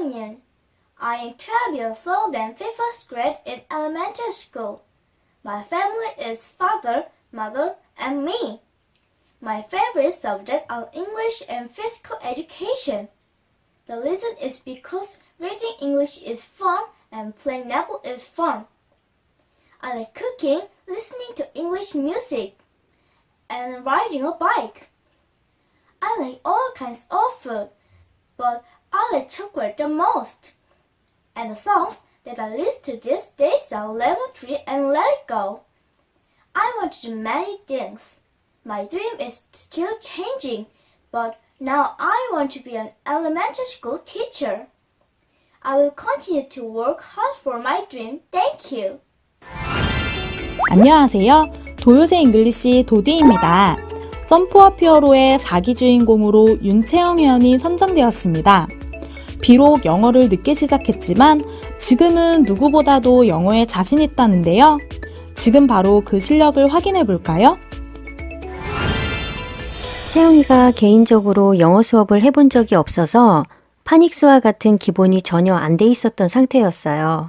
I am 12 years old and fifth grade in elementary school. My family is father, mother, and me. My favorite subjects are English and physical education. The reason is because reading English is fun and playing netball is fun. I like cooking, listening to English music, and riding a bike. I like all kinds of food, but I like chocolate the most. And the songs that I listen to these days are Lemon Tree and Let It Go. I want to do many things. My dream is still changing, but now I want to be an elementary school teacher. I will continue to work hard for my dream. Thank you. 안녕하세요. 도요새 잉글리시 도디입니다. 점프업 히어로의 4기 주인공으로 윤채영 회원이 선정되었습니다. 비록 영어를 늦게 시작했지만 지금은 누구보다도 영어에 자신 있다는데요. 지금 바로 그 실력을 확인해 볼까요? 채영이가 개인적으로 영어 수업을 해본 적이 없어서 파닉스와 같은 기본이 전혀 안 돼 있었던 상태였어요.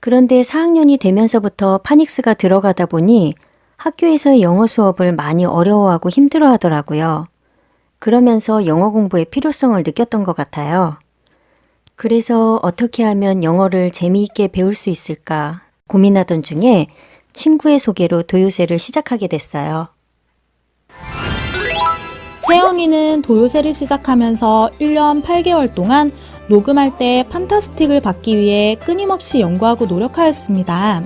그런데 4학년이 되면서부터 파닉스가 들어가다 보니 학교에서의 영어 수업을 많이 어려워하고 힘들어 하더라고요. 그러면서 영어 공부의 필요성을 느꼈던 것 같아요. 그래서 어떻게 하면 영어를 재미있게 배울 수 있을까 고민하던 중에 친구의 소개로 도요새를 시작하게 됐어요. 채영이는 도요새를 시작하면서 1년 8개월 동안 녹음할 때 판타스틱을 받기 위해 끊임없이 연구하고 노력하였습니다.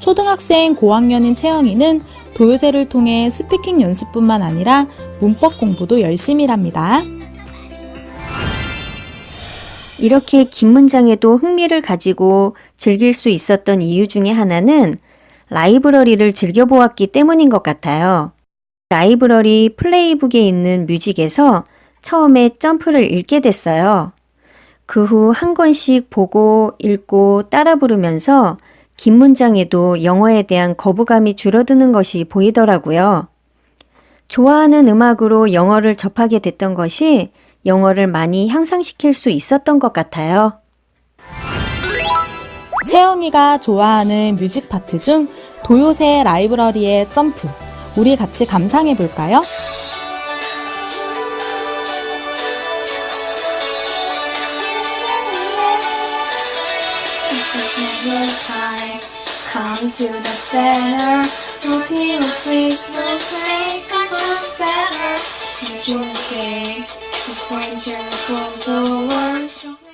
초등학생 고학년인 채영이는 도요새를 통해 스피킹 연습뿐만 아니라 문법 공부도 열심히 합니다. 이렇게 긴 문장에도 흥미를 가지고 즐길 수 있었던 이유 중에 하나는 라이브러리를 즐겨보았기 때문인 것 같아요. 라이브러리 플레이북에 있는 뮤직에서 처음에 점프를 읽게 됐어요. 그 후 한 권씩 보고 읽고 따라 부르면서 긴 문장에도 영어에 대한 거부감이 줄어드는 것이 보이더라고요. 좋아하는 음악으로 영어를 접하게 됐던 것이 영어를 많이 향상시킬 수 있었던 것 같아요. 채영이가 좋아하는 뮤직 파트 중 도요새 라이브러리의 점프. 우리 같이 감상해 볼까요? Come to the center.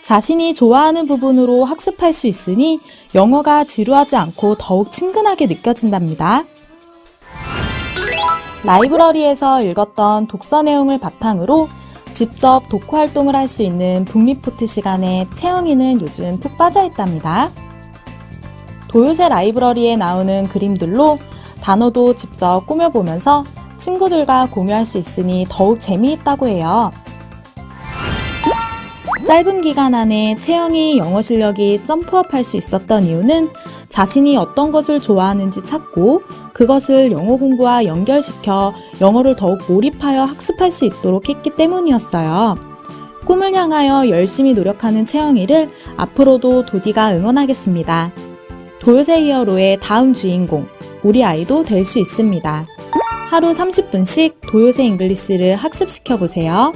자신이 좋아하는 부분으로 학습할 수 있으니 영어가 지루하지 않고 더욱 친근하게 느껴진답니다. 라이브러리에서 읽었던 독서 내용을 바탕으로 직접 독후 활동을 할 수 있는 북리포트 시간에 채영이는 요즘 푹 빠져 있답니다. 도요새 라이브러리에 나오는 그림들로 단어도 직접 꾸며보면서 친구들과 공유할 수 있으니 더욱 재미있다고 해요. 짧은 기간 안에 채영이 영어 실력이 점프업 할 수 있었던 이유는 자신이 어떤 것을 좋아하는지 찾고 그것을 영어 공부와 연결시켜 영어를 더욱 몰입하여 학습할 수 있도록 했기 때문이었어요. 꿈을 향하여 열심히 노력하는 채영이를 앞으로도 도디가 응원하겠습니다. 도요새 히어로의 다음 주인공, 우리 아이도 될 수 있습니다. 하루 30분씩 도요새 잉글리스를 학습시켜 보세요.